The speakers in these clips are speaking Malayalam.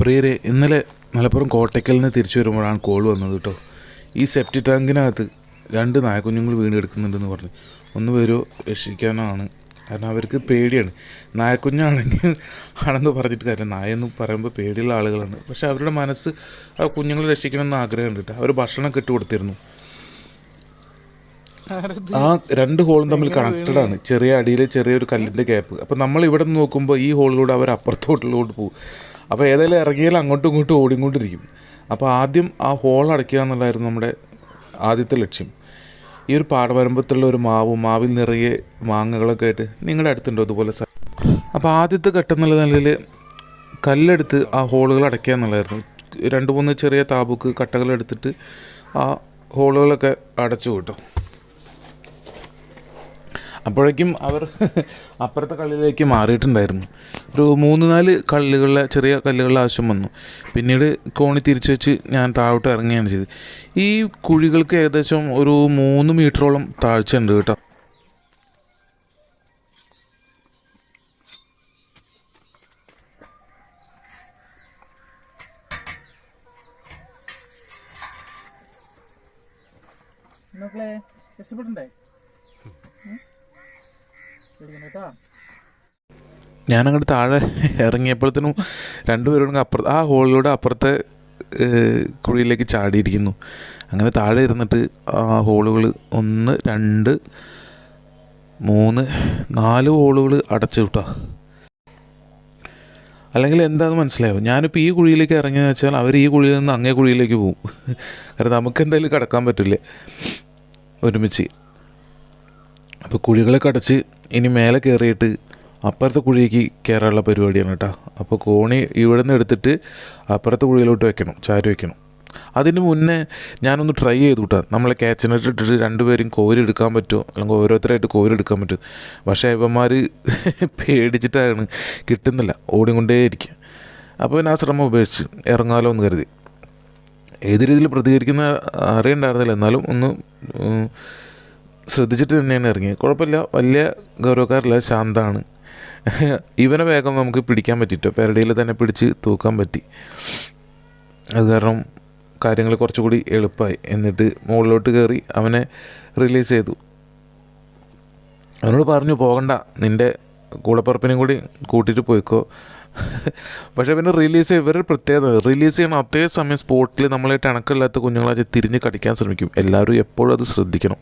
പ്രിയരെ ഇന്നലെ മലപ്പുറം കോട്ടയ്ക്കൽ നിന്ന് തിരിച്ചു വരുമ്പോഴാണ് കോൾ വന്നത് കേട്ടോ ഈ സെപ്റ്റി ടാങ്കിനകത്ത് രണ്ട് നായക്കുഞ്ഞുങ്ങൾ വീണെടുക്കുന്നുണ്ടെന്ന് പറഞ്ഞു. ഒന്ന് വരുമോ രക്ഷിക്കാനാണ്. കാരണം അവർക്ക് പേടിയാണ്. നായക്കുഞ്ഞാണെങ്കിൽ ആണെന്ന് പറഞ്ഞിട്ട് കാര്യം നായ എന്ന് പറയുമ്പോൾ പേടിയുള്ള ആളുകളാണ്. പക്ഷെ അവരുടെ മനസ്സ് ആ കുഞ്ഞുങ്ങളെ രക്ഷിക്കണമെന്ന് ആഗ്രഹമുണ്ട് കേട്ടോ അവർ ഭക്ഷണം ഇട്ട് കൊടുത്തിരുന്നു. ആ രണ്ട് ഹോളും തമ്മിൽ കണക്റ്റഡ് ആണ് ചെറിയ അടിയിൽ ചെറിയൊരു കല്ലിന്റെ ഗ്യാപ്പ്. അപ്പോൾ നമ്മൾ ഇവിടെ നിന്ന് നോക്കുമ്പോൾ ഈ ഹോളിലൂടെ അവർ അപ്പുറത്തോട്ടിലോട്ട് പോകും. അപ്പോൾ ഏതായാലും ഇറങ്ങിയാൽ അങ്ങോട്ടും ഇങ്ങോട്ടും ഓടിക്കൊണ്ടിരിക്കും. അപ്പോൾ ആദ്യം ആ ഹോൾ അടയ്ക്കുക എന്നുള്ളതായിരുന്നു നമ്മുടെ ആദ്യത്തെ ലക്ഷ്യം. ഈ ഒരു പാടവരമ്പത്തുള്ള ഒരു മാവ് മാവിൽ നിറയെ മാങ്ങകളൊക്കെ ആയിട്ട് നിങ്ങളുടെ അടുത്തുണ്ടോ അതുപോലെ അപ്പോൾ ആദ്യത്തെ ഘട്ടം എന്നുള്ള നിലയിൽ കല്ലെടുത്ത് ആ ഹോളുകൾ അടയ്ക്കുക എന്നുള്ളതായിരുന്നു. രണ്ട് മൂന്ന് ചെറിയ താബുക്ക് കട്ടകളെടുത്തിട്ട് ആ ഹോളുകളൊക്കെ അടച്ചു കിട്ടും അപ്പോഴേക്കും അവർ അപ്പുറത്തെ കള്ളിലേക്ക് മാറിയിട്ടുണ്ടായിരുന്നു. ഒരു മൂന്ന് നാല് കല്ലുകളിലെ ചെറിയ കല്ലുകളുടെ ആവശ്യം വന്നു. പിന്നീട് കോണി തിരിച്ചു വെച്ച് ഞാൻ താഴോട്ട് ഇറങ്ങുകയാണ് ചെയ്തത്. ഈ കുഴികൾക്ക് ഏകദേശം ഒരു മൂന്ന് മീറ്ററോളം താഴ്ച ഉണ്ട് കേട്ടോ. മക്കളെ ഞാൻ അങ്ങോട്ട് താഴെ ഇറങ്ങിയപ്പോഴത്തേനും രണ്ടുപേരും അപ്പുറത്ത് ആ ഹോളിലൂടെ അപ്പുറത്തെ കുഴിയിലേക്ക് ചാടിയിരിക്കുന്നു. അങ്ങനെ താഴെ ഇരുന്നിട്ട് ആ ഹോളുകൾ ഒന്ന് രണ്ട് മൂന്ന് നാല് ഹോളുകൾ അടച്ചു വിട്ടാ. അല്ലെങ്കിൽ എന്താണെന്ന് മനസ്സിലായോ? ഞാനിപ്പോൾ ഈ കുഴിയിലേക്ക് ഇറങ്ങിയെന്ന് വെച്ചാൽ അവർ ഈ കുഴിയിൽ നിന്ന് അങ്ങേ കുഴിയിലേക്ക് പോകും കാരണം നമുക്ക് എന്തായാലും കിടക്കാൻ പറ്റില്ല? ഒരുമിച്ച്. അപ്പോൾ കുഴികളൊക്കെ അടച്ച് ഇനി മേലെ കയറിയിട്ട് അപ്പുറത്തെ കുഴിക്ക് കയറാനുള്ള പരിപാടിയാണ് കേട്ടോ. അപ്പോൾ കോണി ഇവിടെ നിന്ന് എടുത്തിട്ട് അപ്പുറത്തെ കുഴിയിലോട്ട് വെക്കണം ചാരി വെക്കണം. അതിന് മുന്നേ ഞാനൊന്ന് ട്രൈ ചെയ്തു കേട്ടോ. നമ്മളെ ക്യാച്ചിനെട്ട് ഇട്ടിട്ട് രണ്ടുപേരും കോരി എടുക്കാൻ പറ്റുമോ? അല്ലെങ്കിൽ ഓരോരുത്തരായിട്ട് കോരി എടുക്കാൻ പറ്റും പക്ഷേ ഇവന്മാർ പേടിച്ചിട്ടാണ്. കിട്ടുന്നില്ല. ഓടിക്കൊണ്ടേയിരിക്കുക അപ്പോൾ ഞാൻ ആ ശ്രമം ഉപേക്ഷിച്ച് ഇറങ്ങാലോ എന്ന് കരുതി. ഏത് രീതിയിൽ പ്രതികരിക്കുന്ന അറിയണ്ടായിരുന്നില്ല. എന്നാലും ഒന്ന് ശ്രദ്ധിച്ചിട്ട് തന്നെയാണ് ഇറങ്ങിയത്. കുഴപ്പമില്ല. വലിയ ഗൗരവക്കാരില്ല. ശാന്താണ്. ഇവനെ വേഗം നമുക്ക് പിടിക്കാൻ പറ്റിട്ടോ? പെരടിയിൽ തന്നെ പിടിച്ച് തൂക്കാൻ പറ്റി. അത് കാരണം കാര്യങ്ങൾ കുറച്ചുകൂടി എളുപ്പമായി. എന്നിട്ട് മുകളിലോട്ട് കയറി അവനെ റിലീസ് ചെയ്തു. അവനോട് പറഞ്ഞു പോകണ്ട. നിന്റെ കൂടപ്പറപ്പിനെയും കൂടി കൂട്ടിയിട്ട് പോയിക്കോ. പക്ഷേ പിന്നെ റിലീസ് ഇവരുടെ പ്രത്യേകത റിലീസ് ചെയ്യണം അതേ സമയം സ്പോട്ടിൽ നമ്മളെ ടണക്കില്ലാത്ത കുഞ്ഞുങ്ങളെ തിരിഞ്ഞ് കടിക്കാൻ ശ്രമിക്കും. എല്ലാവരും എപ്പോഴും അത് ശ്രദ്ധിക്കണം.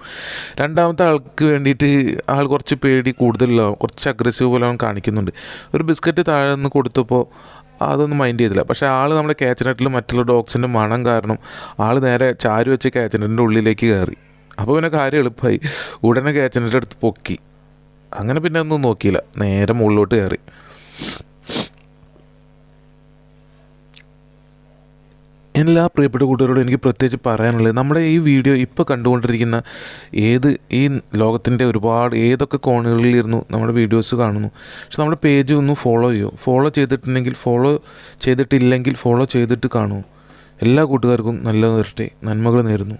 രണ്ടാമത്തെ ആൾക്ക് വേണ്ടിയിട്ട് ആൾ കുറച്ച് പേടി കൂടുതലാവും കുറച്ച് അഗ്രസീവ് പോലെ അവൻ കാണിക്കുന്നുണ്ട്. ഒരു ബിസ്ക്കറ്റ് താഴെ നിന്ന് കൊടുത്തപ്പോൾ അതൊന്നും മൈൻഡ് ചെയ്തില്ല. പക്ഷേ ആൾ നമ്മുടെ ക്യാച്ചനെറ്റിൽ മറ്റുള്ള ഡോഗ്സിന്റെ മണം കാരണം ആൾ നേരെ ചാരി വെച്ച് കാച്ചനറ്റിന്റെ ഉള്ളിലേക്ക് കയറി. അപ്പോൾ പിന്നെ കാര്യം എളുപ്പമായി ഉടനെ ക്യാച്ചനെറ്റ് അടുത്ത് പൊക്കി. അങ്ങനെ പിന്നെ ഒന്നും നോക്കിയില്ല. നേരെ മുകളിലോട്ട് കയറി. എല്ലാ പ്രിയപ്പെട്ട കൂട്ടുകാരോടും എനിക്ക് പ്രത്യേകിച്ച് പറയാനുള്ളത് നമ്മുടെ ഈ വീഡിയോ ഇപ്പോൾ കണ്ടുകൊണ്ടിരിക്കുന്ന ഏത് ഈ ലോകത്തിന്റെ ഒരുപാട് ഏതൊക്കെ കോണുകളിലിരുന്നു നമ്മുടെ വീഡിയോസ് കാണുന്നു. പക്ഷെ നമ്മുടെ പേജ് ഒന്ന് ഫോളോ ചെയ്യൂ? ഫോളോ ചെയ്തിട്ടുണ്ടെങ്കിൽ ഫോളോ ചെയ്തിട്ടില്ലെങ്കിൽ ഫോളോ ചെയ്തിട്ട് കാണൂ. എല്ലാ കൂട്ടുകാർക്കും നല്ല നിർത്തി നന്മകൾ നേരുന്നു.